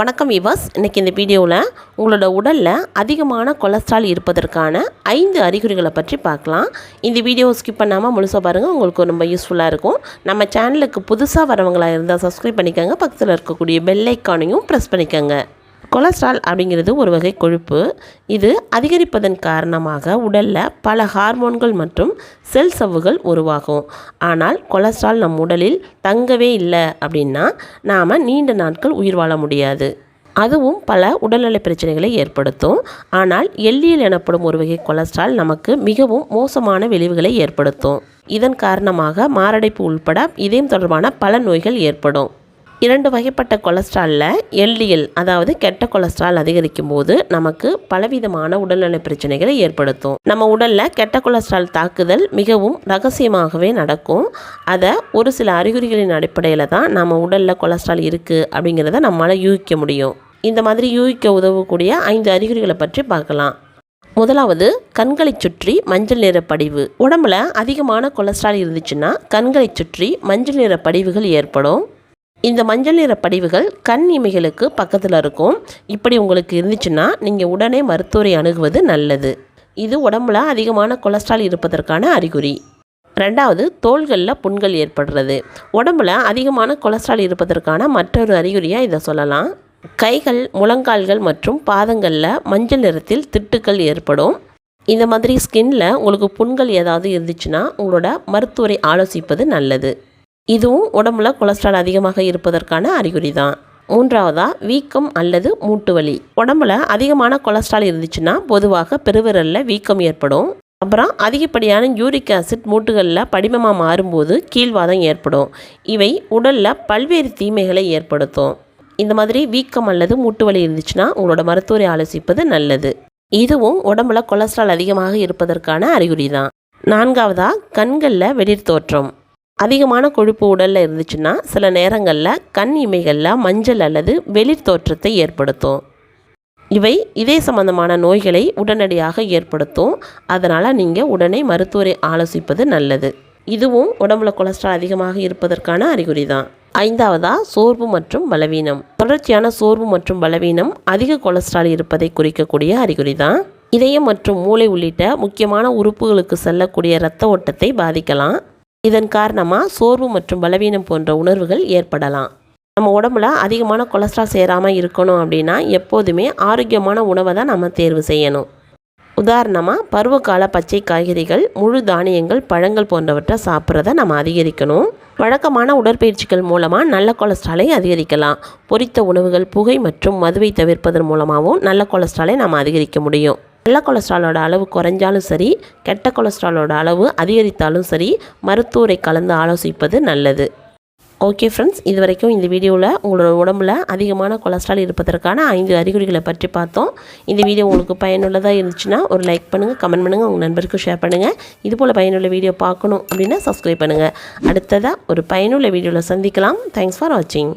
வணக்கம் விவாஸ். இன்றைக்கி இந்த வீடியோவில் உங்களோட உடலில் அதிகமான கொலஸ்ட்ரால் இருப்பதற்கான ஐந்து அறிகுறிகளை பற்றி பார்க்கலாம். இந்த வீடியோவை ஸ்கிப் பண்ணாமல் முழுசாக பாருங்கள் உங்களுக்கு ரொம்ப யூஸ்ஃபுல்லாக இருக்கும். நம்ம சேனலுக்கு புதுசாக வரவங்களாக இருந்தால் சப்ஸ்கிரைப் பண்ணிக்கோங்க. பக்கத்தில் இருக்கக்கூடிய பெல் ஐக்கானையும் ப்ரெஸ் பண்ணிக்கோங்க. கொலஸ்ட்ரால் அப்படிங்கிறது ஒரு வகை கொழுப்பு. இது அதிகரிப்பதன் காரணமாக உடலில் பல ஹார்மோன்கள் மற்றும் செல் சவ்வுகள் உருவாகும். ஆனால் கொலஸ்ட்ரால் நம் உடலில் தங்கவே இல்லை அப்படின்னா நாம் நீண்ட நாட்கள் உயிர் வாழ முடியாது. அதுவும் பல உடல்நலை பிரச்சனைகளை ஏற்படுத்தும். ஆனால் எல்லியல் எனப்படும் ஒரு வகை கொலஸ்ட்ரால் நமக்கு மிகவும் மோசமான விளைவுகளை ஏற்படுத்தும். இதன் காரணமாக மாரடைப்பு உள்பட இதயம் தொடர்பான பல நோய்கள் ஏற்படும். இரண்டு வகைப்பட்ட கொலஸ்ட்ராலில் எல்டிஎல் அதாவது கெட்ட கொலஸ்ட்ரால் அதிகரிக்கும் போது நமக்கு பலவிதமான உடல்நல பிரச்சனைகளை ஏற்படுத்தும். நம்ம உடலில் கெட்ட கொலஸ்ட்ரால் தாக்குதல் மிகவும் ரகசியமாகவே நடக்கும். அதை ஒரு சில அறிகுறிகளின் அடிப்படையில் தான் நம்ம உடலில் கொலஸ்ட்ரால் இருக்குது அப்படிங்கிறத நம்மளால் யூகிக்க முடியும். இந்த மாதிரி யூகிக்க உதவக்கூடிய ஐந்து அறிகுறிகளை பற்றி பார்க்கலாம். முதலாவது கண்களை சுற்றி மஞ்சள் நிற படிவு. உடம்புல அதிகமான கொலஸ்ட்ரால் இருந்துச்சுன்னா கண்களை சுற்றி மஞ்சள் நிற படிவுகள் ஏற்படும். இந்த மஞ்சள் நிற படிவுகள் கண் இமைகளுக்கு பக்கத்தில் இருக்கும். இப்படி உங்களுக்கு இருந்துச்சுன்னா நீங்கள் உடனே மருத்துவரை அணுகுவது நல்லது. இது உடம்புல அதிகமான கொலஸ்ட்ரால் இருப்பதற்கான அறிகுறி. ரெண்டாவது தோள்களில் புண்கள் ஏற்படுறது. உடம்புல அதிகமான கொலஸ்ட்ரால் இருப்பதற்கான மற்றொரு அறிகுறியாக இதை சொல்லலாம். கைகள் முழங்கால்கள் மற்றும் பாதங்களில் மஞ்சள் நிறத்தில் திட்டுக்கள் ஏற்படும். இந்த மாதிரி ஸ்கின்னில் உங்களுக்கு புண்கள் ஏதாவது இருந்துச்சுன்னா உங்களோட மருத்துவரை ஆலோசிப்பது நல்லது. இதுவும் உடம்புல கொலஸ்ட்ரால் அதிகமாக இருப்பதற்கான அறிகுறி தான் மூன்றாவதா வீக்கம் அல்லது மூட்டு வலி உடம்புல அதிகமான கொலஸ்ட்ரால் இருந்துச்சுன்னா பொதுவாக பெருவிரலில் வீக்கம் ஏற்படும். அப்புறம் அதிகப்படியான யூரிக் ஆசிட் மூட்டுகளில் படிமமாக மாறும்போது கீழ்வாதம் ஏற்படும். இவை உடலில் பல்வேறு தீமைகளை ஏற்படுத்தும். இந்த மாதிரி வீக்கம் அல்லது மூட்டு வலி இருந்துச்சுன்னா உங்களோட மருத்துவரை ஆலோசிப்பது நல்லது. இதுவும் உடம்புல கொலஸ்ட்ரால் அதிகமாக இருப்பதற்கான அறிகுறி தான் நான்காவதா கண்களில் வெளிர் தோற்றம் அதிகமான கொழுப்பு உடலில் இருந்துச்சுன்னா சில நேரங்களில் கண் இமைகளில் மஞ்சள் அல்லது வெளிர் தோற்றத்தை ஏற்படுத்தும். இவை இதே சம்பந்தமான நோய்களை உடனடியாக ஏற்படுத்தும். அதனால் நீங்கள் உடனே மருத்துவரை ஆலோசிப்பது நல்லது. இதுவும் உடம்புல கொலஸ்ட்ரால் அதிகமாக இருப்பதற்கான அறிகுறி தான். ஐந்தாவதா சோர்வு மற்றும் பலவீனம். தொடர்ச்சியான சோர்வு மற்றும் பலவீனம் அதிக கொலஸ்ட்ரால் இருப்பதை குறிக்கக்கூடிய அறிகுறி தான். இதயம் மற்றும் மூளை உள்ளிட்ட முக்கியமான உறுப்புகளுக்கு செல்லக்கூடிய இரத்த ஓட்டத்தை பாதிக்கலாம். இதன் காரணமாக சோர்வு மற்றும் பலவீனம் போன்ற உணர்வுகள் ஏற்படலாம். நம்ம உடம்புல அதிகமான கொலஸ்ட்ரால் சேராமல் இருக்கணும் அப்படின்னா எப்போதுமே ஆரோக்கியமான உணவை தான் நம்ம தேர்வு செய்யணும். உதாரணமாக பருவகால பச்சை காய்கறிகள் முழு தானியங்கள் பழங்கள் போன்றவற்றை சாப்பிட்றத நம்ம அதிகரிக்கணும். வழக்கமான உடற்பயிற்சிகள் மூலமாக நல்ல கொலஸ்ட்ராலை அதிகரிக்கலாம். பொரித்த உணவுகள் புகை மற்றும் மதுவை தவிர்ப்பதன் மூலமாகவும் நல்ல கொலஸ்ட்ராலை நம்ம அதிகரிக்க முடியும். நல்ல கொலஸ்ட்ராலோட அளவு குறைஞ்சாலும் சரி கெட்ட கொலஸ்ட்ராலோட அளவு அதிகரித்தாலும் சரி மருத்துவரை கலந்து ஆலோசிப்பது நல்லது. ஓகே ஃப்ரெண்ட்ஸ் இது வரைக்கும் இந்த வீடியோவில் உங்களோட உடம்புல அதிகமான கொலஸ்ட்ரால் இருப்பதற்கான ஐந்து அறிகுறிகளை பற்றி பார்த்தோம். இந்த வீடியோ உங்களுக்கு பயனுள்ளதாக இருந்துச்சுன்னா ஒரு லைக் பண்ணுங்கள் கமெண்ட் பண்ணுங்கள் உங்கள் நண்பருக்கும் ஷேர் பண்ணுங்கள் இதுபோல் பயனுள்ள வீடியோ பார்க்கணும் அப்படின்னா சப்ஸ்கிரைப் பண்ணுங்கள் அடுத்ததாக ஒரு பயனுள்ள வீடியோவில் சந்திக்கலாம். தேங்க்ஸ் ஃபார் வாட்சிங்